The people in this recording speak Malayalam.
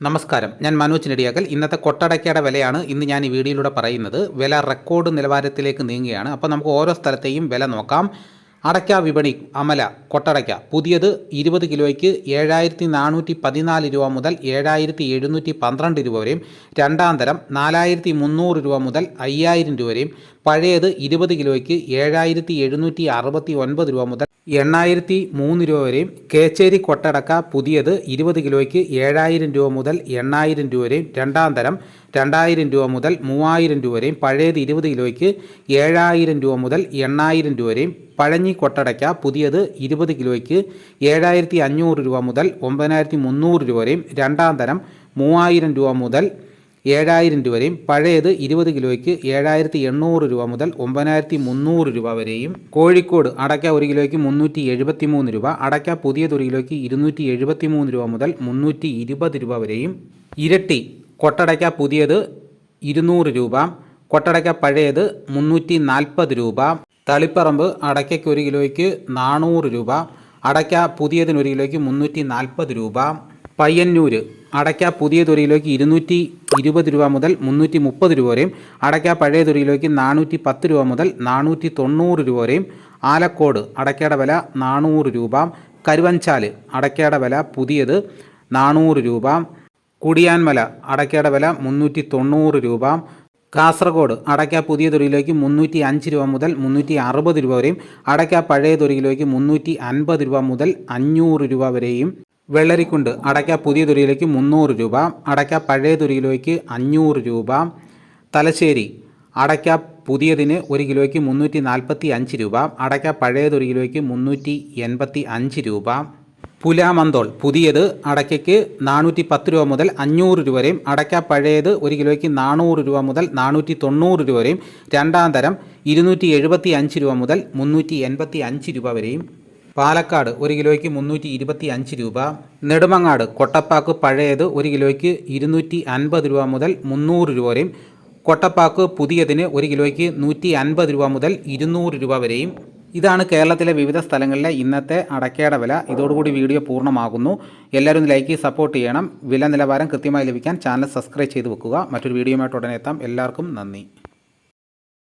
നമസ്കാരം. ഞാൻ മനോജ് നെടിയാക്കൽ. ഇന്നത്തെ കൊട്ടടക്കയുടെ വിലയാണ് ഇന്ന് ഞാൻ ഈ വീഡിയോയിലൂടെ പറയുന്നത്. വില റെക്കോർഡ് നിലവാരത്തിലേക്ക് നീങ്ങുകയാണ്. അപ്പോൾ നമുക്ക് ഓരോ സ്ഥലത്തെയും വില നോക്കാം. അടയ്ക്ക വിപണി അമല കൊട്ടടയ്ക്ക. പുതിയത് ഇരുപത് കിലോയ്ക്ക് ഏഴായിരത്തി നാനൂറ്റി പതിനാല് രൂപ മുതൽ ഏഴായിരത്തി എഴുന്നൂറ്റി പന്ത്രണ്ട് രൂപ വരെയും. രണ്ടാം തരം നാലായിരത്തി മുന്നൂറ് രൂപ മുതൽ അയ്യായിരം രൂപ വരെയും. പഴയത് ഇരുപത് കിലോയ്ക്ക് ഏഴായിരത്തി എഴുന്നൂറ്റി അറുപത്തി ഒൻപത് രൂപ മുതൽ എണ്ണായിരത്തി മൂന്ന് രൂപ വരെയും കേച്ചേരി കൊട്ടടക്ക പുതിയത് ഇരുപത് കിലോയ്ക്ക് ഏഴായിരം രൂപ മുതൽ എണ്ണായിരം രൂപ വരെയും രണ്ടാം തരം രണ്ടായിരം രൂപ മുതൽ മൂവായിരം രൂപ വരെയും പഴയത് ഇരുപത് കിലോയ്ക്ക് ഏഴായിരം രൂപ മുതൽ എണ്ണായിരം രൂപ വരെയും പഴഞ്ഞി കൊട്ടടയ്ക്ക പുതിയത് ഇരുപത് കിലോയ്ക്ക് ഏഴായിരത്തി അഞ്ഞൂറ് രൂപ മുതൽ ഒമ്പതിനായിരത്തി മുന്നൂറ് രൂപ വരെയും രണ്ടാം തരം മൂവായിരം രൂപ മുതൽ ഏഴായിരം രൂപ വരെയും പഴയത് ഇരുപത് കിലോയ്ക്ക് ഏഴായിരത്തി എണ്ണൂറ് രൂപ മുതൽ ഒമ്പതിനായിരത്തി മുന്നൂറ് രൂപ വരെയും കോഴിക്കോട് അടയ്ക്ക ഒരു കിലോയ്ക്ക് മുന്നൂറ്റി എഴുപത്തി മൂന്ന് രൂപ അടയ്ക്ക പുതിയത് ഒരു കിലോയ്ക്ക് ഇരുന്നൂറ്റി എഴുപത്തി മൂന്ന് രൂപ മുതൽ മുന്നൂറ്റി ഇരുപത് രൂപ വരെയും ഇരട്ടി കൊട്ടടയ്ക്ക പുതിയത് ഇരുന്നൂറ് രൂപ കൊട്ടടയ്ക്ക പഴയത് മുന്നൂറ്റി നാൽപ്പത് രൂപ തളിപ്പറമ്പ് അടയ്ക്കയ്ക്ക് ഒരു കിലോയ്ക്ക് നാനൂറ് രൂപ അടയ്ക്ക പുതിയതിന് ഒരു കിലോയ്ക്ക് മുന്നൂറ്റി നാൽപ്പത് രൂപ പയ്യന്നൂര് അടയ്ക്ക പുതിയ തുരയിലേക്ക് ഇരുന്നൂറ്റി ഇരുപത് രൂപ മുതൽ മുന്നൂറ്റി മുപ്പത് രൂപ വരെയും അടയ്ക്ക പഴയ തുരയിലേക്ക് നാനൂറ്റി പത്ത് രൂപ മുതൽ നാനൂറ്റി തൊണ്ണൂറ് രൂപ വരെയും ആലക്കോട് അടയ്ക്കയുടെ വില നാനൂറ് രൂപ കരുവഞ്ചാൽ അടയ്ക്കയുടെ വില പുതിയത് നാനൂറ് രൂപ കുടിയാൻമല അടയ്ക്കയുടെ വില മുന്നൂറ്റി തൊണ്ണൂറ് രൂപ കാസർഗോഡ് അടയ്ക്ക പുതിയ കിലോയ്ക്ക് മുന്നൂറ്റി അഞ്ച് രൂപ മുതൽ മുന്നൂറ്റി അറുപത് രൂപ വരെയും അടയ്ക്ക പഴയ കിലോയ്ക്ക് മുന്നൂറ്റി അൻപത് രൂപ മുതൽ അഞ്ഞൂറ് രൂപ വരെയും വെള്ളരിക്കുണ്ട്. അടയ്ക്ക പുതിയ തുരിയിലേക്ക് മുന്നൂറ് രൂപ അടയ്ക്ക പഴയ തുരിയിലേക്ക് അഞ്ഞൂറ് രൂപ. തലശ്ശേരി അടയ്ക്ക പുതിയതിന് ഒരു കിലോയ്ക്ക് മുന്നൂറ്റി നാൽപ്പത്തി അഞ്ച് രൂപ അടയ്ക്ക പഴയ ഒരു കിലോയ്ക്ക് മുന്നൂറ്റി എൺപത്തി അഞ്ച് രൂപ. പുലാമന്തോൾ പുതിയത് അടയ്ക്കയ്ക്ക് നാനൂറ്റി പത്ത് രൂപ മുതൽ അഞ്ഞൂറ് രൂപ വരെയും അടയ്ക്ക പഴയത് ഒരു കിലോയ്ക്ക് നാനൂറ് രൂപ മുതൽ നാനൂറ്റി തൊണ്ണൂറ് രൂപ വരെയും രണ്ടാം തരം ഇരുന്നൂറ്റി എഴുപത്തി അഞ്ച് രൂപ മുതൽ മുന്നൂറ്റി എൺപത്തി അഞ്ച് രൂപ വരെയും. പാലക്കാട് ഒരു കിലോയ്ക്ക് മുന്നൂറ്റി ഇരുപത്തി അഞ്ച് രൂപ. നെടുമങ്ങാട് കൊട്ടപ്പാക്ക് പഴയത് ഒരു കിലോയ്ക്ക് ഇരുന്നൂറ്റി അൻപത് രൂപ മുതൽ മുന്നൂറ് രൂപ വരെയും കൊട്ടപ്പാക്ക് പുതിയതിന് ഒരു കിലോയ്ക്ക് നൂറ്റി അൻപത് രൂപ മുതൽ ഇരുന്നൂറ് രൂപ വരെയും. ഇതാണ് കേരളത്തിലെ വിവിധ സ്ഥലങ്ങളിലെ ഇന്നത്തെ അടക്കയുടെ വില. ഇതോടുകൂടി വീഡിയോ പൂർണമാകുന്നു. എല്ലാവരും ലൈക്ക് സപ്പോർട്ട് ചെയ്യണം. വില നിലവാരം കൃത്യമായി ലഭിക്കാൻ ചാനൽ സബ്സ്ക്രൈബ് ചെയ്ത് വെക്കുക. മറ്റൊരു വീഡിയോയുമായിട്ട് ഉടനെ എത്താം. എല്ലാവർക്കും നന്ദി.